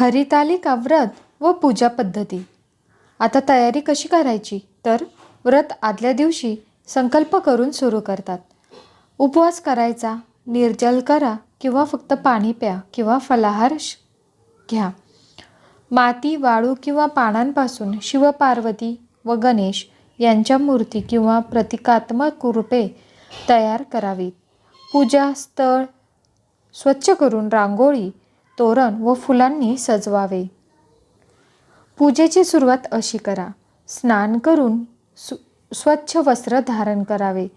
हरितालिका व्रत व पूजा पद्धती. आता तयारी कशी करायची? तर व्रत आदल्या दिवशी संकल्प करून सुरू करतात. उपवास करायचा निर्जल करा किंवा फक्त पाणी प्या किंवा फलाहार घ्या. माती वाळू किंवा पानांपासून शिवपार्वती व गणेश यांच्या मूर्ती किंवा प्रतिकात्मक रूपे तयार करावीत. पूजा स्थळ स्वच्छ करून रांगोळी तोरण व फुलांनी सजवावे. पूजेची सुरुवात अशी करा. स्नान करून सु स्वच्छ वस्त्र धारण करावे.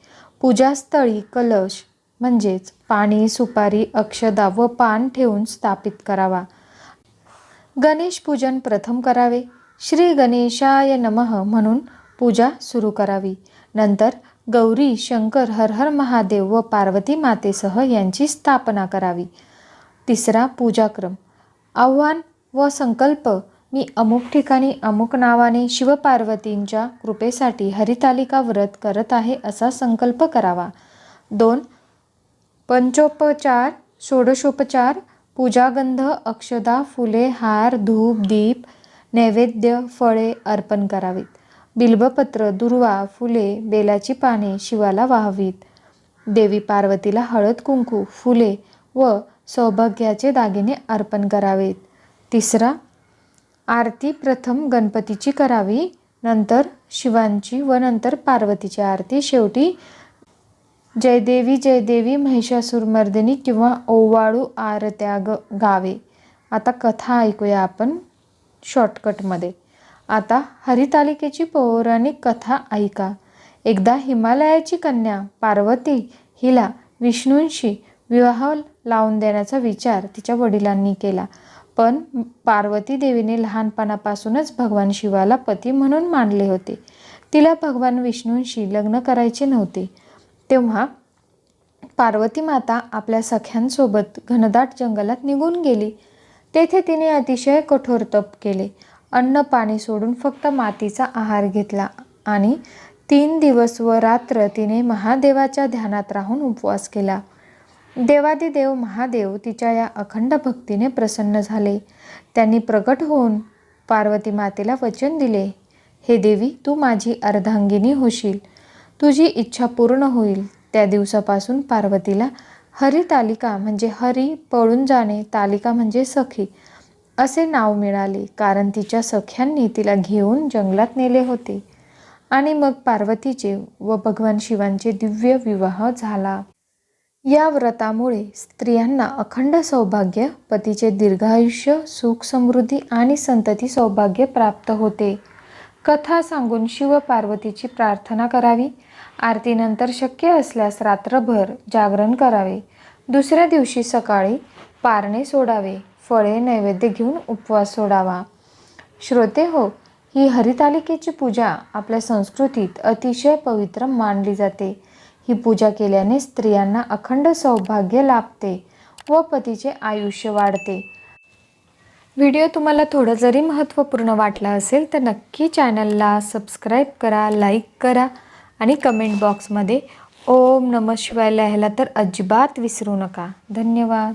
पूजास्थळी कलश म्हणजेच पाणी सुपारी अक्षदा व पान ठेवून स्थापित करावा. गणेश पूजन प्रथम करावे. श्री गणेशाय नमः म्हणून पूजा सुरू करावी. नंतर गौरी शंकर हर हर महादेव व पार्वती मातेसह यांची स्थापना करावी. तिसरा पूजाक्रम. आव्हान व संकल्प मी अमुक ठिकाणी अमुक नावाने शिवपार्वतींच्या कृपेसाठी हरितालिका व्रत करत आहे असा संकल्प करावा. दोन पंचोपचार षोडशोपचार पूजागंध अक्षदा फुले हार धूप दीप नैवेद्य फळे अर्पण करावीत. बिल्बपत्र दुर्वा फुले बेलाची पाने शिवाला वाहावीत. देवी पार्वतीला हळद कुंकू फुले व सौभाग्याचे दागिने अर्पण करावेत. तिसरा आरती प्रथम गणपतीची करावी नंतर शिवांची व नंतर पार्वतीची आरती. शेवटी जयदेवी जयदेवी महिषासुरमर्दिनी किंवा ओवाळू आरत्या ग गावे. आता कथा ऐकूया आपण शॉर्टकटमध्ये आता हरितालिकेची पौराणिक कथा ऐका. एकदा हिमालयाची कन्या पार्वती हिला विष्णूंशी विवाह लावून देण्याचा विचार तिच्या वडिलांनी केला. पण पार्वती देवीने लहानपणापासूनच भगवान शिवाला पती म्हणून मानले होते. तिला भगवान विष्णूंशी लग्न करायचे नव्हते. तेव्हा पार्वती माता आपल्या सख्यांसोबत घनदाट जंगलात निघून गेली. तेथे तिने अतिशय कठोर तप केले. अन्न पाणी सोडून फक्त मातीचा आहार घेतला आणि तीन दिवस व रात्र तिने महादेवाच्या ध्यानात राहून उपवास केला. देवादिदेव महादेव तिच्या या अखंड भक्तीने प्रसन्न झाले. त्यांनी प्रकट होऊन पार्वती मातेला वचन दिले हे देवी तू माझी अर्धांगिनी होशील. तुझी इच्छा पूर्ण होईल. त्या दिवसापासून पार्वतीला हरितालिका म्हणजे हरी पळून जाणे तालिका म्हणजे सखी असे नाव मिळाले कारण तिच्या सख्यांनी तिला घेऊन जंगलात नेले होते. आणि मग पार्वतीचे व भगवान शिवांचे दिव्य विवाह झाला. या व्रतामुळे स्त्रियांना अखंड सौभाग्य पतीचे दीर्घायुष्य सुख समृद्धी आणि संतती सौभाग्य प्राप्त होते. कथा सांगून शिव पार्वतीची प्रार्थना करावी. आरतीनंतर शक्य असल्यास रात्रभर जागरण करावे. दुसऱ्या दिवशी सकाळी पारणे सोडावे. फळे नैवेद्य घेऊन उपवास सोडावा. श्रोते हो ही हरितालिकेची पूजा आपल्या संस्कृतीत अतिशय पवित्र मानली जाते. ही पूजा केल्याने स्त्रियांना अखंड सौभाग्य लाभते व पतीचे आयुष्य वाढते. व्हिडिओ तुम्हाला थोडं जरी महत्त्वपूर्ण वाटला असेल तर नक्की चॅनलला सबस्क्राईब करा लाईक करा आणि कमेंट बॉक्समध्ये ओम नम शिवाय लिहायला तर अजिबात विसरू नका. धन्यवाद.